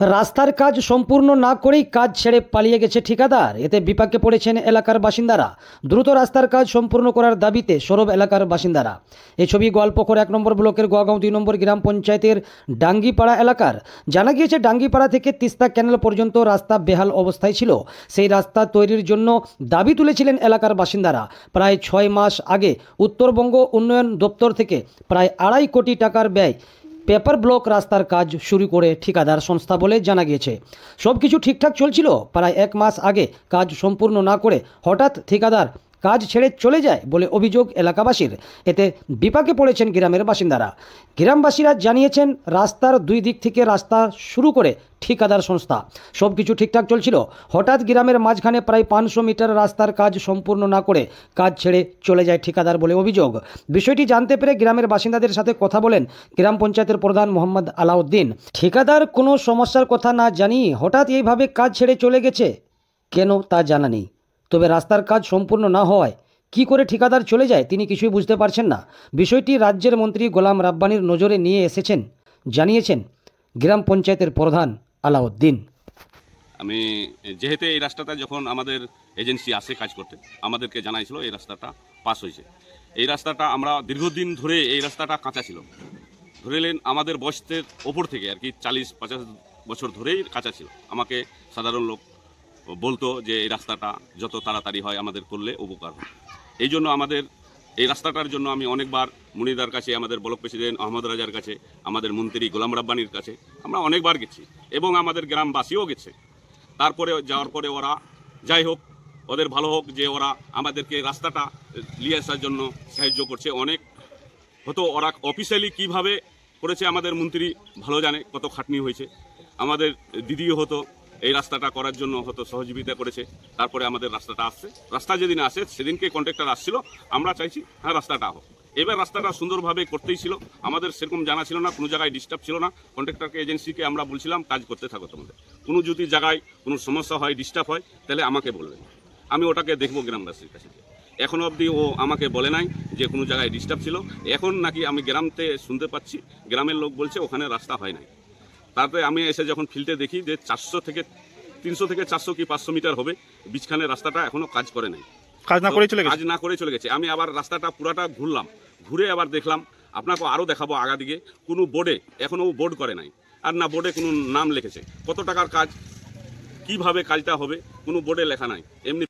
রাস্তার কাজ সম্পূর্ণ না করেই কাজ ছেড়ে পালিয়ে গেছে ঠিকাদার। এতে বিপাকে পড়েছেন এলাকার বাসিন্দারা। দ্রুত রাস্তার কাজ সম্পূর্ণ করার দাবিতে সরব এলাকার বাসিন্দারা। এই ছবি গোয়ালপুকুর এক নম্বর ব্লকের গোয়াগাঁও দুই নম্বর গ্রাম পঞ্চায়েতের ডাঙ্গিপাড়া এলাকার। জানা গিয়েছে, ডাঙ্গিপাড়া থেকে তিস্তা ক্যানেল পর্যন্ত রাস্তা বেহাল অবস্থায় ছিল। সেই রাস্তা তৈরির জন্য দাবি তুলেছিলেন এলাকার বাসিন্দারা। প্রায় ছয় মাস আগে উত্তরবঙ্গ উন্নয়ন দপ্তর থেকে প্রায় আড়াই কোটি টাকার ব্যয় পেপার ব্লক রাস্তার কাজ শুরু করে ঠিকাদার সংস্থা বলে জানা গিয়েছে। সব কিছু ঠিকঠাক চলছিল? প্রায় এক মাস আগে কাজ সম্পূর্ণ না করে হঠাৎ ঠিকাদার কাজ ছেড়ে চলে যায় বলে অভিযোগ এলাকাবাসীর। এতে বিপাকে পড়েছেন গ্রামের বাসিন্দারা। গ্রামবাসীরা জানিয়েছেন, রাস্তার দুই দিক থেকে রাস্তা শুরু করে ঠিকাদার সংস্থা। সব কিছু ঠিকঠাক চলছিল। হঠাৎ গ্রামের মাঝখানে প্রায় পাঁচশো মিটার রাস্তার কাজ সম্পূর্ণ না করে কাজ ছেড়ে চলে যায় ঠিকাদার বলে অভিযোগ। বিষয়টি জানতে পেরে গ্রামের বাসিন্দাদের সাথে কথা বলেন গ্রাম পঞ্চায়েতের প্রধান মোহাম্মদ আলাউদ্দিন। ঠিকাদার কোনো সমস্যার কথা না জানিয়ে হঠাৎ এইভাবে কাজ ছেড়ে চলে গেছে? কেন তা জানা নেই। তবে রাস্তার কাজ সম্পূর্ণ না হওয়ায় কী করে ঠিকাদার চলে যায় তিনি কিছুই বুঝতে পারছেন না। বিষয়টি রাজ্যের মন্ত্রী গোলাম রাব্বানির নজরে নিয়ে এসেছেন, জানিয়েছেন গ্রাম পঞ্চায়েতের প্রধান আলাউদ্দিন। আমি যেহেতু এই রাস্তাটা যখন আমাদের এজেন্সি আসে কাজ করতে, আমাদেরকে জানাইছিল এই রাস্তাটা পাস হয়েছে। এই রাস্তাটা আমরা দীর্ঘদিন ধরে এই রাস্তাটা কাঁচা ছিল। ধরে নিন আমাদের বয়সের ওপর থেকে আর কি, চালিশ পঞ্চাশ বছর ধরেই কাঁচা ছিল। আমাকে সাধারণ লোক বলতো যে এই রাস্তাটা যত তাড়াতাড়ি হয় আমাদের করলে উপকার হয়। এই জন্য আমাদের, এই রাস্তাটার জন্য আমি অনেকবার মুনিদার কাছে, আমাদের ব্লক প্রেসিডেন্ট আহমদ রাজার কাছে, আমাদের মন্ত্রী গোলাম রাব্বানির কাছে আমরা অনেকবার গেছি এবং আমাদের গ্রামবাসীও গেছে। তারপরে যাওয়ার পরে ওরা যাই হোক, ওদের ভালো হোক যে ওরা আমাদেরকে রাস্তাটা নিয়ে আসার জন্য সাহায্য করছে। অনেক হতো ওরা অফিসিয়ালি কীভাবে করেছে আমাদের মন্ত্রী ভালো জানে, কত খাটনি হয়েছে। আমাদের দিদিও হতো এই রাস্তাটা করার জন্য হয়তো সহযোগিতা করেছে। তারপরে আমাদের রাস্তাটা আসছে। রাস্তা যেদিন আসে, সেদিনকে কন্ট্রাক্টর আসছিল। আমরা চাইছি হ্যাঁ রাস্তাটা হোক। এবার রাস্তাটা সুন্দরভাবে করতেই ছিল। আমাদের সেরকম জানা ছিল না, কোনো জায়গায় ডিস্টার্ব ছিল না। কন্ট্রাক্টরকে এজেন্সিকে আমরা বলছিলাম, কাজ করতে থাকো তোমাদের। কোনো যদি জায়গায় কোনো সমস্যা হয় ডিস্টার্ব হয়, তাহলে আমাকে বলবেন আমি ওটাকে দেখব গ্রামবাসীর কাছে এখনও অবধি ও আমাকে বলে নাই যে কোনো জায়গায় ডিস্টার্ব ছিল। এখন নাকি আমি গ্রামতে শুনতে পাচ্ছি। গ্রামের লোক বলছে, ওখানে রাস্তা হয় নাই। তারপরে আমি এসে যখন ফিল্ডে দেখি যে চারশো থেকে তিনশো থেকে চারশো কি পাঁচশো মিটার হবে বিছখানে রাস্তাটা এখনও কাজ করে নাই। কাজ না করে চলে গেছে? কাজ না করে চলে গেছে। আমি আবার রাস্তাটা পুরাটা ঘুরলাম। ঘুরে আবার দেখলাম আপনাকে আরও দেখাবো আগা দিকে কোনো বোর্ডে এখনও বোর্ড করে নাই। আর না বোর্ডে কোনো নাম লিখেছে। কত টাকার কাজ কীভাবে কাজটা হবে কোনো বোর্ডে লেখা নাই। এমনি